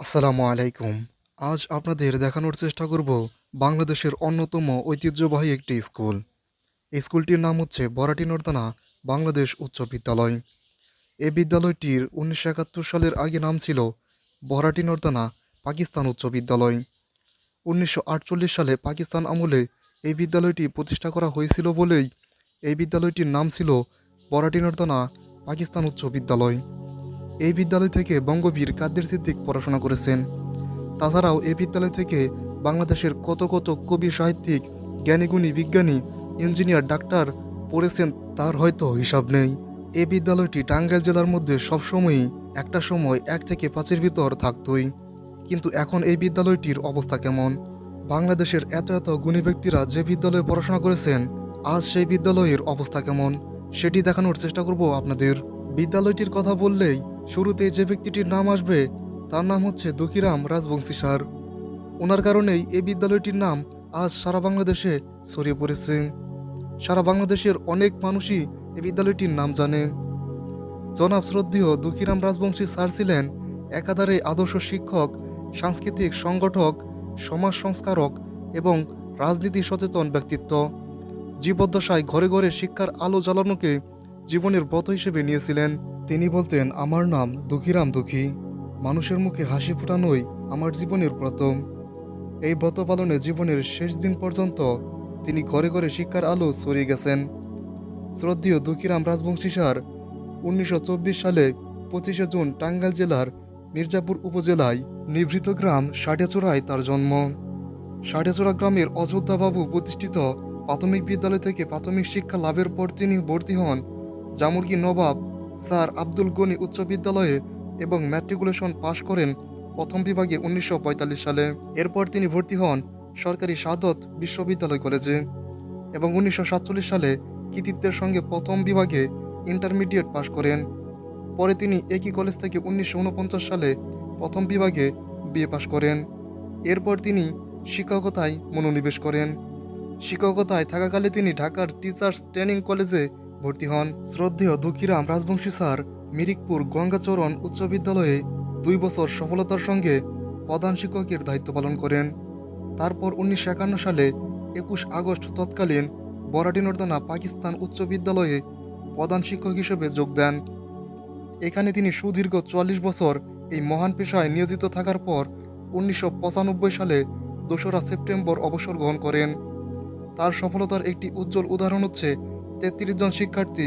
আসসালামু আলাইকুম। আজ আপনাদের দেখানোর চেষ্টা করব বাংলাদেশের অন্যতম ঐতিহ্যবাহী একটি স্কুল। স্কুলটির নাম হচ্ছে বরাটি নর্দানা বাংলাদেশ উচ্চ বিদ্যালয়। এই বিদ্যালয়টির উনিশশো একাত্তর সালের আগে নাম ছিল বরাটি নর্দানা পাকিস্তান উচ্চ বিদ্যালয়। উনিশশো আটচল্লিশ সালে পাকিস্তান আমলে এই বিদ্যালয়টি প্রতিষ্ঠা করা হয়েছিল বলেই এই বিদ্যালয়টির নাম ছিল বরাটি নর্দানা পাকিস্তান উচ্চ বিদ্যালয়। এই বিদ্যালয় থেকে বঙ্গবীর কাদের সিদ্দিক পড়াশোনা করেছেন। তাছাড়াও এই বিদ্যালয় থেকে বাংলাদেশের কত কত কবি সাহিত্যিক, জ্ঞানীগুণী, বিজ্ঞানী, ইঞ্জিনিয়ার, ডাক্তার পড়েছেন তার হয়তো হিসাব নেই। এই বিদ্যালয়টি টাঙ্গাইল জেলার মধ্যে সবসময়ই একটা সময় এক থেকে পাঁচের ভিতর থাকতই। কিন্তু এখন এই বিদ্যালয়টির অবস্থা কেমন? বাংলাদেশের এত এত গুণী ব্যক্তিরা যে বিদ্যালয়ে পড়াশোনা করেছেন, আজ সেই বিদ্যালয়ের অবস্থা কেমন? সেটি দেখানোর চেষ্টা করব আপনাদের। বিদ্যালয়টির কথা বললেই শুরুতে যে ব্যক্তিটির নাম আসবে, তার নাম হচ্ছে দুঃখীরাম রাজবংশী স্যার ওনার কারণেই এই বিদ্যালয়টির নাম আজ সারা বাংলাদেশে ছড়িয়ে পড়েছে। সারা বাংলাদেশের অনেক মানুষই এই বিদ্যালয়টির নাম জানে। জনাব শ্রদ্ধেয় দুঃখীরাম রাজবংশী স্যার ছিলেন একাধারে আদর্শ শিক্ষক, সাংস্কৃতিক সংগঠক, সমাজ সংস্কারক এবং রাজনীতি সচেতন ব্যক্তিত্ব। জীবদ্দশায় ঘরে ঘরে শিক্ষার আলো জ্বালানোকে জীবনের ব্রত হিসেবে নিয়েছিলেন। তিনি বলতেন, আমার নাম দুঃখীরাম দুঃখী। মানুষের মুখে হাসি ফোটানোই আমার জীবনের প্রথম। এই ব্রত পালনে জীবনের শেষ দিন পর্যন্ত তিনি ঘরে ঘরে শিক্ষার আলো ছড়িয়ে গেছেন। শ্রদ্ধেয় দুঃখীরাম রাজবংশী সার উনিশশো চব্বিশ সালে পঁচিশে জুন টাঙ্গাইল জেলার মির্জাপুর উপজেলায় নিভৃত গ্রাম ষাটিয়াচোড়ায় তার জন্ম। ষাটিয়াচোড়া গ্রামের অযোধ্যাবাবু প্রতিষ্ঠিত প্রাথমিক বিদ্যালয় থেকে প্রাথমিক শিক্ষা লাভের পর তিনি ভর্তি হন জামুর্গি নবাব স্যার আব্দুল গনি উচ্চ বিদ্যালয়ে এবং ম্যাট্রিকুলেশন পাশ করেন প্রথম বিভাগে উনিশশো পঁয়তাল্লিশ সালে। এরপর তিনি ভর্তি হন সরকারি সাদত বিশ্ববিদ্যালয় কলেজে এবং উনিশশো সাতচল্লিশ সালে কৃতিত্বের সঙ্গে প্রথম বিভাগে ইন্টারমিডিয়েট পাশ করেন। পরে তিনি একই কলেজ থেকে উনিশশো ঊনপঞ্চাশ সালে প্রথম বিভাগে বিএ পাশ করেন। এরপর তিনি শিক্ষকতায় মনোনিবেশ করেন। শিক্ষকতায় থাকাকালে তিনি ঢাকার টিচার্স ট্রেনিং কলেজে ভর্তি হন। শ্রদ্ধেয় দুঃখীরাম রাজবংশী স্যার মিরিকপুর গঙ্গাচরণ উচ্চ বিদ্যালয়ে দুই বছর সফলতার সঙ্গে প্রধান শিক্ষকের দায়িত্ব পালন করেন। তারপর উনিশশো একান্ন সালে একুশ আগস্ট তৎকালীন বরাটি নর্দানা পাকিস্তান উচ্চ বিদ্যালয়ে প্রধান শিক্ষক হিসেবে যোগ দেন। এখানে তিনি সুদীর্ঘ চুয়াল্লিশ বছর এই মহান পেশায় নিয়োজিত থাকার পর উনিশশো পঁচানব্বই সালে দোসরা সেপ্টেম্বর অবসর গ্রহণ করেন। তার সফলতার একটি উজ্জ্বল উদাহরণ হচ্ছে তেত্রিশ জন শিক্ষার্থী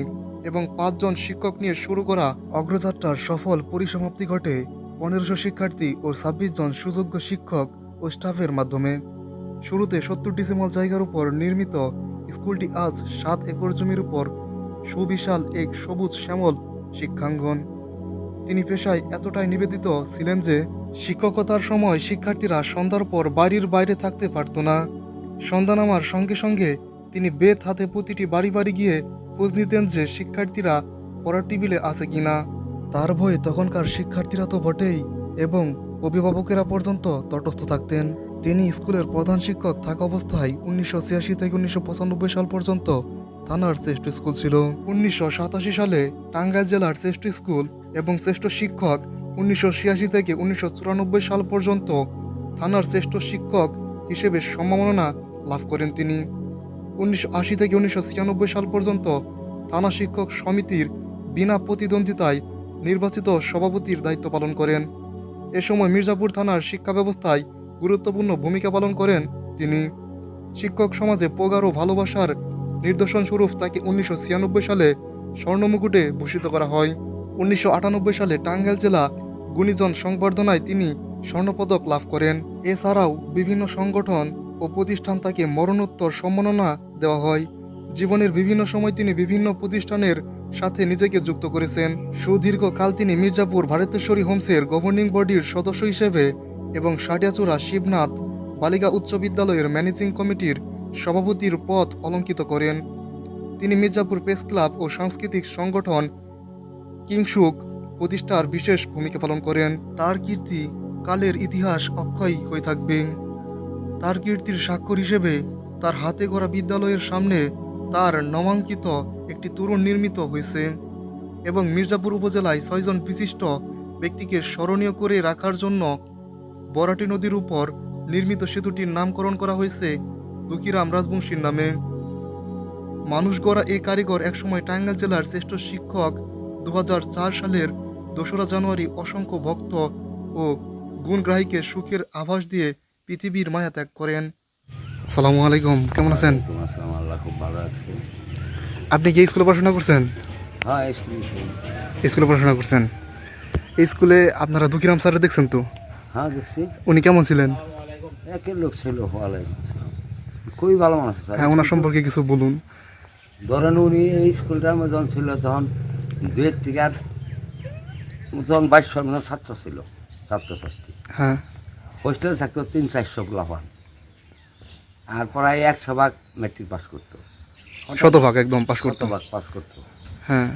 এবং পাঁচজন শিক্ষক নিয়ে শুরু করা অগ্রযাত্রার সফল পরিসমাপ্তি ঘটে পনেরোশো শিক্ষার্থী ও ছাব্বিশ জন সুযোগ্য শিক্ষক ও স্টাফের মাধ্যমে। শুরুতে সত্তর ডিসিমাল জায়গার উপর নির্মিত স্কুলটি আজ সাত একর জমির উপর সুবিশাল এক সবুজ শ্যামল শিক্ষাঙ্গন। তিনি পেশায় এতটাই নিবেদিত ছিলেন যে শিক্ষকতার সময় শিক্ষার্থীরা সন্ধ্যার পর বাড়ির বাইরে থাকতে পারত না। সন্ধ্যা নামার সঙ্গে সঙ্গে তিনি বেত হাতে প্রতিটি বাড়ি বাড়ি গিয়ে খোঁজ নিতেন যে শিক্ষার্থীরা পড়ার টেবিলে আছে কিনা তার ভয়ে তখনকার শিক্ষার্থীরা তো বটেই এবং অভিভাবকেরা পর্যন্ত তটস্থ থাকতেন। তিনি স্কুলের প্রধান শিক্ষক থাকা অবস্থায় উনিশশো ছিয়াশি থেকে উনিশশো পঁচানব্বই সাল পর্যন্ত থানার শ্রেষ্ঠ স্কুল ছিল। উনিশশো সাতাশি সালে টাঙ্গাইল জেলার শ্রেষ্ঠ স্কুল এবং শ্রেষ্ঠ শিক্ষক উনিশশো ছিয়াশি থেকে উনিশশো চুরানব্বই সাল পর্যন্ত থানার শ্রেষ্ঠ শিক্ষক হিসেবে সম্মাননা লাভ করেন তিনি। উনিশশো আশি থেকে উনিশশো ছিয়ানব্বই সাল পর্যন্ত থানা শিক্ষক সমিতির বিনা প্রতিদ্বন্দ্বিতায় নির্বাচিত সভাপতির দায়িত্ব পালন করেন। এ সময় মির্জাপুর থানার শিক্ষা ব্যবস্থায় গুরুত্বপূর্ণ ভূমিকা পালন করেন তিনি। শিক্ষক সমাজে পোগার ও ভালোবাসার নিদর্শন স্বরূপ তাকে উনিশশো ছিয়ানব্বই সালে স্বর্ণমুকুটে ভূষিত করা হয়। উনিশশো আটানব্বই সালে টাঙ্গাইল জেলা গুণীজন সংবর্ধনায় তিনি স্বর্ণপদক লাভ করেন। এছাড়াও বিভিন্ন সংগঠন ও প্রতিষ্ঠান তাকে মরণোত্তর সম্মাননা দেওয়া হয়। জীবনের বিভিন্ন সময় তিনি বিভিন্ন প্রতিষ্ঠানের সাথে নিজেকে যুক্ত করেছেন। সুদীর্ঘকাল তিনি মির্জাপুর ভারতেশ্বরী হোমসের গভর্নিং বডির সদস্য হিসেবে এবং সাটিয়াচূড়া শিবনাথ বালিকা উচ্চ বিদ্যালয়ের ম্যানেজিং কমিটির সভাপতির পদ অলঙ্কিত করেন। তিনি মির্জাপুর প্রেস ক্লাব ও সাংস্কৃতিক সংগঠন কিংসুক প্রতিষ্ঠার বিশেষ ভূমিকা পালন করেন। তার কীর্তি কালের ইতিহাস অক্ষয় হয়ে থাকবে। তার কীর্তির স্বাক্ষর হিসেবে তার হাতে গড়া বিদ্যালয়ের সামনে তার নামাঙ্কিত একটি তরুণ নির্মিত হয়েছে এবং মির্জাপুর উপজেলায় ছয়জন বিশিষ্ট ব্যক্তিকে স্মরণীয় করে রাখার জন্য বরাটি নদীর উপর নির্মিত সেতুটির নামকরণ করা হয়েছে দুকিরাম রাজবংশীর নামে। মানুষ গড়া এ কারিগর একসময় টাঙ্গাইল জেলার শ্রেষ্ঠ শিক্ষক দু হাজার চার সালের দোসরা জানুয়ারি অসংখ্য ভক্ত ও গুণগ্রাহীকে সুখের আভাস দিয়ে পৃথিবীর মায়া ত্যাগ করেন। আসসালামু আলাইকুম কেমন আছেন? আসসালাম আল্লাহ খুব ভালো আছে। আপনি কি স্কুলে পড়াশোনা করছেন? হ্যাঁ স্কুলে পড়াশোনা করছেন। এই স্কুলে আপনারা দুকিরাম স্যার দেখছেন তো? হ্যাঁ দেখছি। উনি কেমন ছিলেন? একের লোক ছিল খুবই ভালো মানুষ হ্যাঁ ওনার সম্পর্কে কিছু বলুন। ধরেন উনি এই স্কুলটার মধ্যে যখন ছিল তখন দুয়ের থেকে আর তখন মতন ছাত্র ছিল ছাত্রছাত্রী। হ্যাঁ। হোস্টেলে থাকতো তিন চারশো লাফান আর প্রায় একশো ভাগ মেট্রিক পাস করতো। শতভাগ একদম পাশ করতো। শতভাগ পাস করতো। হ্যাঁ।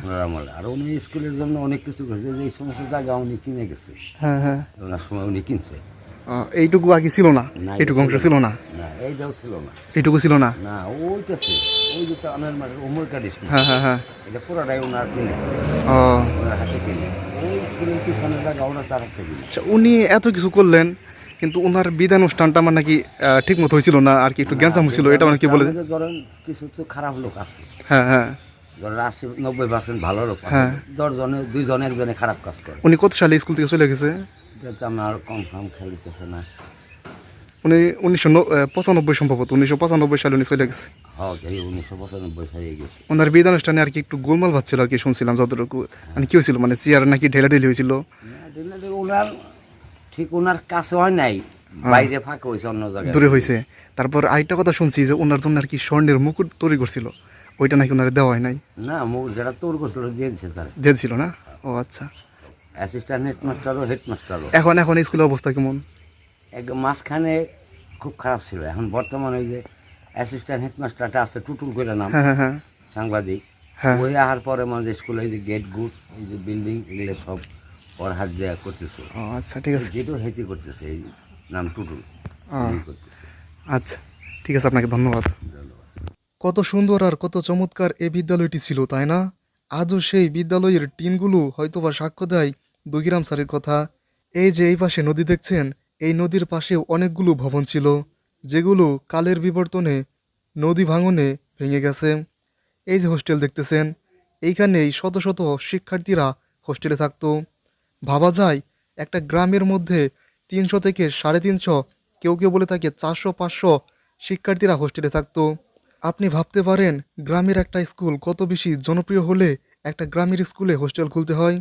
আর উনি স্কুলের জন্য অনেক কিছু করেছে যে এই সমস্ত জায়গা উনি কিনে গেছে। হ্যাঁ হ্যাঁ। ওনার সময় উনি কিনছে। এইটুকু আগে ছিল না? এইটুকু অংশ ছিল না? না। এইটাও ছিল না। এইটুকু ছিল না? না ওইটা ছিল। ওই যে টানের মাঠের উমর কাটি স্কুল। হ্যাঁ হ্যাঁ হ্যাঁ। এটা পুরোটাই ওনার কিনে। ও। ওনার হাতে কিনে। ওই স্কুলের পিছনে জায়গা ওনার তার হাতে কিনে। আচ্ছা, উনি এত কিছু করলেন কিন্তু ওনার বিদায় অনুষ্ঠানটা আমার নাকি ঠিক মতো হয়েছিল না আর কি একটু গ্যাঞ্জাম হয়েছিল এটা মানে কি বলে ধরেন কিছু তো খারাপ লোক আছে। হ্যাঁ হ্যাঁ। ধরেন আশি নব্বই পার্সেন্ট ভালো লোক হ্যাঁ। দশজনে দুইজনে একজনে খারাপ কাজ করে। উনি কত সালে স্কুল থেকে চলে গেছে? এটা তো আমার কনফার্ম খেয়াল না। উনি উনিশশো পঁচানব্বই সম্ভবত উনিশশো পঁচানব্বই সালে উনি চলে গেছে। হ্যাঁ ওনার বিদায় অনুষ্ঠানে আর কি একটু গোলমাল ভাবছিল আর কি শুনছিলাম যতটুকু মানে কি হয়েছিল মানে চেয়ার নাকি ঢেলাঢেলি হয়েছিল? দিনে দিনে ওনার ঠিক ওনার কাছে হয় নাই বাইরে ফাঁকা হয়েছে অন্য জায়গায়। দূরে হয়েছে তারপর আরেকটা কথা শুনছি যে ওনার জন্য আর কি স্বর্ণের মুকুট তৈরি করছিল। ওইটা নাকি ওনার দেওয়া হয় নাই? না মুখ যেটা তোর করছিল দিয়ে দিছে তার। দিয়েছিল না? ও আচ্ছা। অ্যাসিস্ট্যান্ট হেডমাস্টারও হেডমাস্টারও এখন এখন স্কুলের অবস্থা কেমন? এক মাঝখানে খুব খারাপ ছিল। এখন বর্তমানে ওই যে অ্যাসিস্ট্যান্ট হেডমাস্টারটা আছে টুটুল করে নাম হ্যাঁ হ্যাঁ হ্যাঁ। সাংবাদিক। হ্যাঁ। ওই আহার পরে মানে স্কুলে এই যে গেট গুট এই যে বিল্ডিং এগুলো সব ওর হাত দেওয়া করতেছে। আচ্ছা ঠিক আছে। যেটাও হেঁচে করতেছে এই নাম টুটুল করতেছে। আচ্ছা ঠিক আছে আপনাকে ধন্যবাদ। ধন্যবাদ। কত সুন্দর আর কত চমৎকার এই বিদ্যালয়টি ছিল তাই না? আজও সেই বিদ্যালয়ের টিনগুলো হয়তোবা সাক্ষ্য দেয় দুগিরাম স্যারের কথা। এই যে এই পাশে নদী দেখছেন এই নদীর পাশেও অনেকগুলো ভবন ছিল যেগুলো কালের বিবর্তনে নদী ভাঙনে ভেঙে গেছে। এই যে হোস্টেল দেখতেছেন এইখানেই শত শত শিক্ষার্থীরা হোস্টেলে থাকতো। ভাবা যায়, একটা গ্রামের মধ্যে তিনশো থেকে সাড়ে তিনশো, কেউ কেউ বলে থাকে চারশো, পাঁচশো শিক্ষার্থীরা হোস্টেলে থাকতো। আপনি ভাবতে পারেন, গ্রামের একটা স্কুল কত বেশি জনপ্রিয় হলে একটা গ্রামের স্কুলে হোস্টেল খুলতে হয়।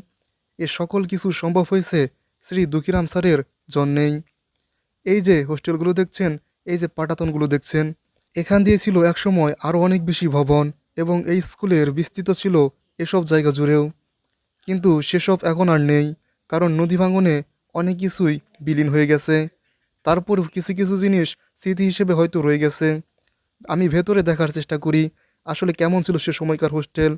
এ সকল কিছু সম্ভব হয়েছে শ্রী দুকিরাম স্যারের জন্যেই। এই যে হোস্টেলগুলো দেখছেন, এই যে পাটাতনগুলো দেখছেন, এখান দিয়ে ছিল একসময় আরও অনেক বেশি ভবন এবং এই স্কুলের বিস্তৃত ছিল এসব জায়গা জুড়েও। কিন্তু সেসব এখন আর নেই। কারণ নদী ভাঙনে অনেক কিছুই বিলীন হয়ে গেছে। তারপরেও কিছু কিছু জিনিস স্মৃতি হিসেবে হয়তো রয়ে গেছে। আমি ভেতরে দেখার চেষ্টা করি, আসলে কেমন ছিল সে সময়কার হোস্টেল।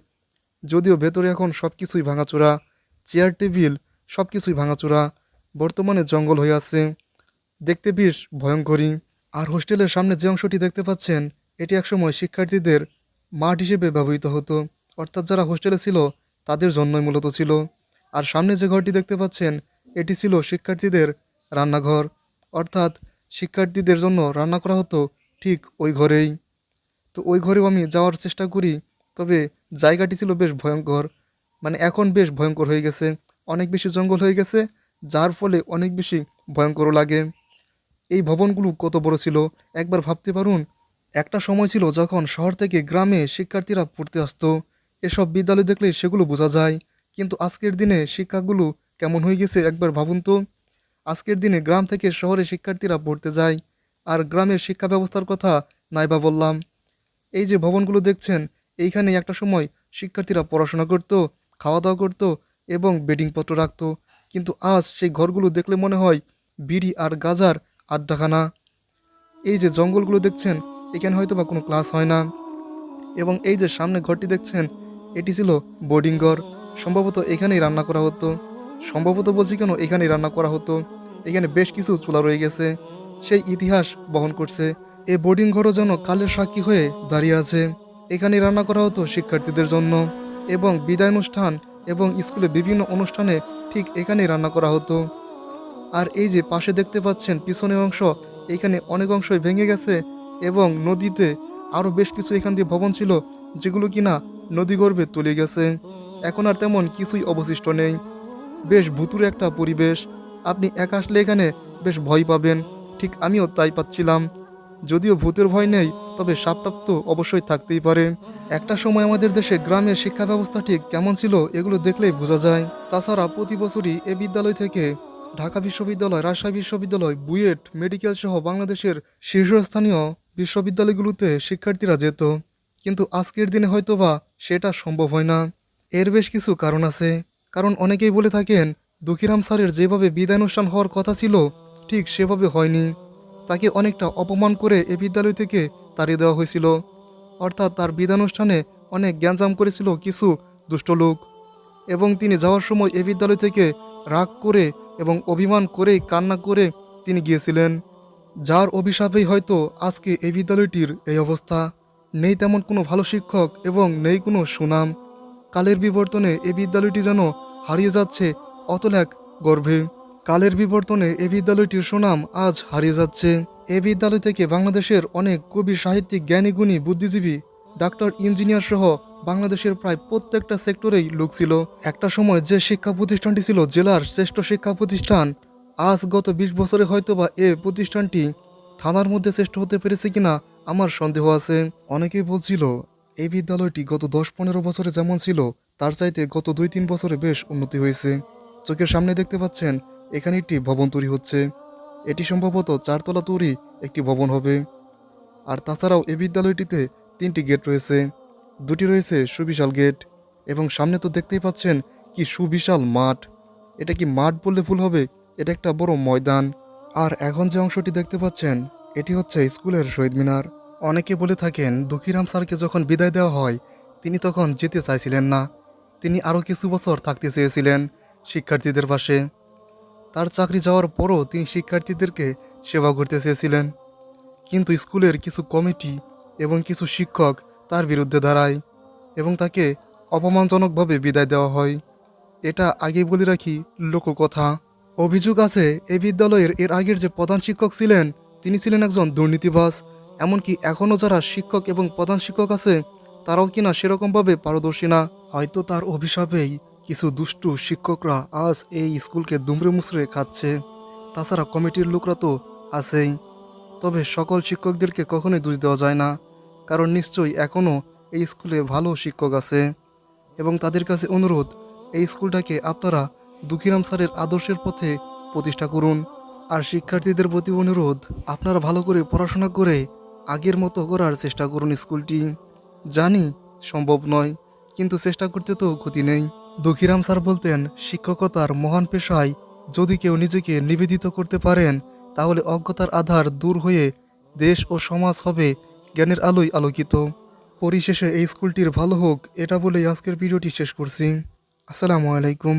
যদিও ভেতরে এখন সব কিছুই ভাঙাচোরা, চেয়ার, টেবিল সব কিছুই ভাঙাচোরা, বর্তমানে জঙ্গল হয়ে আছে। দেখতে বেশ ভয়ঙ্করী আর হোস্টেলের সামনে যে অংশটি দেখতে পাচ্ছেন, এটি একসময় শিক্ষার্থীদের মাঠ হিসেবে ব্যবহৃত হতো। অর্থাৎ যারা হোস্টেলে ছিল, তাদের জন্যই মূলত ছিল। আর সামনে যে ঘরটি দেখতে পাচ্ছেন, এটি ছিল শিক্ষার্থীদের রান্নাঘর। অর্থাৎ শিক্ষার্থীদের জন্য রান্না করা হতো ঠিক ওই ঘরেই। তো ওই ঘরেও আমি যাওয়ার চেষ্টা করি, তবে জায়গাটি ছিল বেশ ভয়ঙ্কর। মানে এখন বেশ ভয়ঙ্কর হয়ে গেছে। অনেক বেশি জঙ্গল হয়ে গেছে, যার ফলে অনেক বেশি ভয়ঙ্করও লাগে। এই ভবনগুলো কত বড় ছিল, একবার ভাবতে পারুন? একটা সময় ছিল যখন শহর থেকে গ্রামে শিক্ষার্থীরা পড়তে আসতো। এসব বিদ্যালয় দেখলে সেগুলো বোঝা যায়। কিন্তু আজকের দিনে শিক্ষাগুলো কেমন হয়ে গেছে একবার ভাবুন তো। আজকের দিনে গ্রাম থেকে শহরে শিক্ষার্থীরা পড়তে যায়, আর গ্রামের শিক্ষা ব্যবস্থার কথা নাইবা বললাম। এই যে ভবনগুলো দেখছেন এইখানে একটা সময় শিক্ষার্থীরা পড়াশোনা করত খাওয়া দাওয়া করত এবং বেডিংপত্র রাখতো। কিন্তু আজ সেই ঘরগুলো দেখলে মনে হয় বিড়ি আর গাজার আড্ডাখানা। এই যে জঙ্গলগুলো দেখছেন, এখানে হয়তো বা কোনো ক্লাস হয় না। এবং এই যে সামনে ঘরটি দেখছেন, এটি ছিল বোর্ডিং ঘর। সম্ভবত এখানেই রান্না করা হতো। সম্ভবত বলছি কেন এখানেই রান্না করা হতো। এখানে বেশ কিছু চুলা রয়ে গেছে। সেই ইতিহাস বহন করছে। এ বোর্ডিং ঘরও যেন কালের সাক্ষী হয়ে দাঁড়িয়ে আছে। এখানেই রান্না করা হতো শিক্ষার্থীদের জন্য। এবং বিদায় অনুষ্ঠান এবং স্কুলে বিভিন্ন অনুষ্ঠানে ঠিক এখানেই রান্না করা হতো। আর এই যে পাশে দেখতে পাচ্ছেন পিছনের অংশ, এখানে অনেক অংশই ভেঙে গেছে এবং নদীতে আরও বেশ কিছু এখান দিয়ে ভবন ছিল, যেগুলো কিনা নদী নদীগর্ভে তলে গেছে। এখন আর তেমন কিছুই অবশিষ্ট নেই। বেশ ভুতুরে একটা পরিবেশ। আপনি একা আসলে এখানে বেশ ভয় পাবেন। ঠিক আমিও তাই পাচ্ছিলাম। যদিও ভূতের ভয় নেই, তবে সাপটাপ তো অবশ্যই থাকতেই পারে। একটা সময় আমাদের দেশে গ্রামের শিক্ষা ব্যবস্থা ঠিক কেমন ছিল, এগুলো দেখলেই বোঝা যায়। তাছাড়া প্রতি বছরই এ বিদ্যালয় থেকে ঢাকা বিশ্ববিদ্যালয়, রাজশাহী বিশ্ববিদ্যালয়, বুয়েট, মেডিকেল সহ বাংলাদেশের শীর্ষস্থানীয় বিশ্ববিদ্যালয়গুলোতে শিক্ষার্থীরা যেত। কিন্তু আজকের দিনে হয়তোবা সেটা সম্ভব হয় না। এর বেশ কিছু কারণ আছে। কারণ অনেকেই বলে থাকেন, দুঃখীরাম স্যারের যেভাবে বিদায় অনুষ্ঠান হওয়ার কথা ছিল, ঠিক সেভাবে হয়নি। তাকে অনেকটা অপমান করে এ বিদ্যালয় থেকে তাড়িয়ে দেওয়া হয়েছিল। অর্থাৎ তার বিদানুষ্ঠানে অনেক জ্ঞানজাম করেছিল কিছু দুষ্ট লোক। এবং তিনি যাওয়ার সময় এ বিদ্যালয় থেকে রাগ করে এবং অভিমান করে কান্না করে তিনি গিয়েছিলেন। যার অভিশাপেই হয়তো আজকে এই বিদ্যালয়টির এই অবস্থা। নেই তেমন কোনো ভালো শিক্ষক এবং নেই কোনো সুনাম। কালের বিবর্তনে এ বিদ্যালয়টি যেন হারিয়ে যাচ্ছে অতল এক গর্ভে। কালের বিবর্তনে এ বিদ্যালয়টির সুনাম আজ হারিয়ে যাচ্ছে। এ বিদ্যালয় থেকে বাংলাদেশের অনেক কবি, সাহিত্যিক জ্ঞানীগুণী বুদ্ধিজীবী, ডাক্তার, ইঞ্জিনিয়ার সহ বাংলাদেশের প্রায় প্রত্যেকটা সেক্টরেই লোক ছিল। একটা সময় যে শিক্ষা প্রতিষ্ঠানটি ছিল জেলার শ্রেষ্ঠ শিক্ষা প্রতিষ্ঠান, আজ গত বিশ বছরে হয়তোবা এ প্রতিষ্ঠানটি থানার মধ্যে শ্রেষ্ঠ হতে পেরেছে কিনা আমার সন্দেহ আছে। অনেকেই বলছিল এই বিদ্যালয়টি গত দশ পনেরো বছরে যেমন ছিল, তার চাইতে গত দুই তিন বছরে বেশ উন্নতি হয়েছে। চোখের সামনে দেখতে পাচ্ছেন, এখানে একটি ভবন তৈরি হচ্ছে। এটি সম্ভবত চারতলা তৈরি একটি ভবন হবে। আর তাছাড়াও এই বিদ্যালয়টিতে তিনটি গেট রয়েছে। দুটি রয়েছে সুবিশাল গেট এবং সামনে তো দেখতেই পাচ্ছেন কি সুবিশাল মাঠ। এটা কি মাঠ বললে ভুল হবে? এটা একটা বড় ময়দান। আর এখন যে অংশটি দেখতে পাচ্ছেন, এটি হচ্ছে স্কুলের শহীদ মিনার। অনেকে বলে থাকেন, দুঃখীরাম স্যারকে যখন বিদায় দেওয়া হয়, তিনি তখন যেতে চাইছিলেন না। তিনি আরও কিছু বছর থাকতে চেয়েছিলেন শিক্ষার্থীদের পাশে। তার চাকরি যাওয়ার পরও তিনি শিক্ষার্থীদেরকে সেবা করতে চেয়েছিলেন। কিন্তু স্কুলের কিছু কমিটি এবং কিছু শিক্ষক তার বিরুদ্ধে দাঁড়ায় এবং তাকে অপমানজনকভাবে বিদায় দেওয়া হয়। এটা আগে বলে রাখি, লোককথা। অভিযোগ আছে এই বিদ্যালয়ের এর আগের যে প্রধান শিক্ষক ছিলেন, তিনি ছিলেন একজন দুর্নীতিবাজ। এমনকি এখনও যারা শিক্ষক এবং প্রধান শিক্ষক আছে, তারাও কিনা সেরকমভাবে পারদর্শী না। হয়তো তার অভিশাপেই কিছু দুষ্টু শিক্ষকরা আজ এই স্কুলকে দুমড়ে মুচড়ে খাচ্ছে। তাছাড়া কমিটির লোকরা তো আছেই। তবে সকল শিক্ষকদেরকে কখনোই দোষ দেওয়া যায় না, কারণ নিশ্চয়ই এখনও এই স্কুলে ভালো শিক্ষক আছে। এবং তাদের কাছে অনুরোধ, এই স্কুলটাকে আপনারা দুঃখীরাম স্যারের আদর্শের পথে প্রতিষ্ঠা করুন। আর শিক্ষার্থীদের প্রতি অনুরোধ, আপনারা ভালো করে পড়াশোনা করে আগের মতো করার চেষ্টা করুন স্কুলটি। জানি সম্ভব নয়, কিন্তু চেষ্টা করতে তো ক্ষতি নেই। দুঃখীরাম স্যার বলতেন, শিক্ষকতার মহান পেশায় যদি কেউ নিজেকে নিবেদিত করতে পারেন, তাহলে অজ্ঞতার আধার দূর হয়ে দেশ ও সমাজ হবে জ্ঞানের আলোয় আলোকিত। পরিশেষে এই স্কুলটির ভালো হোক, এটা বলেই আজকের ভিডিওটি শেষ করছি। আসসালামু আলাইকুম।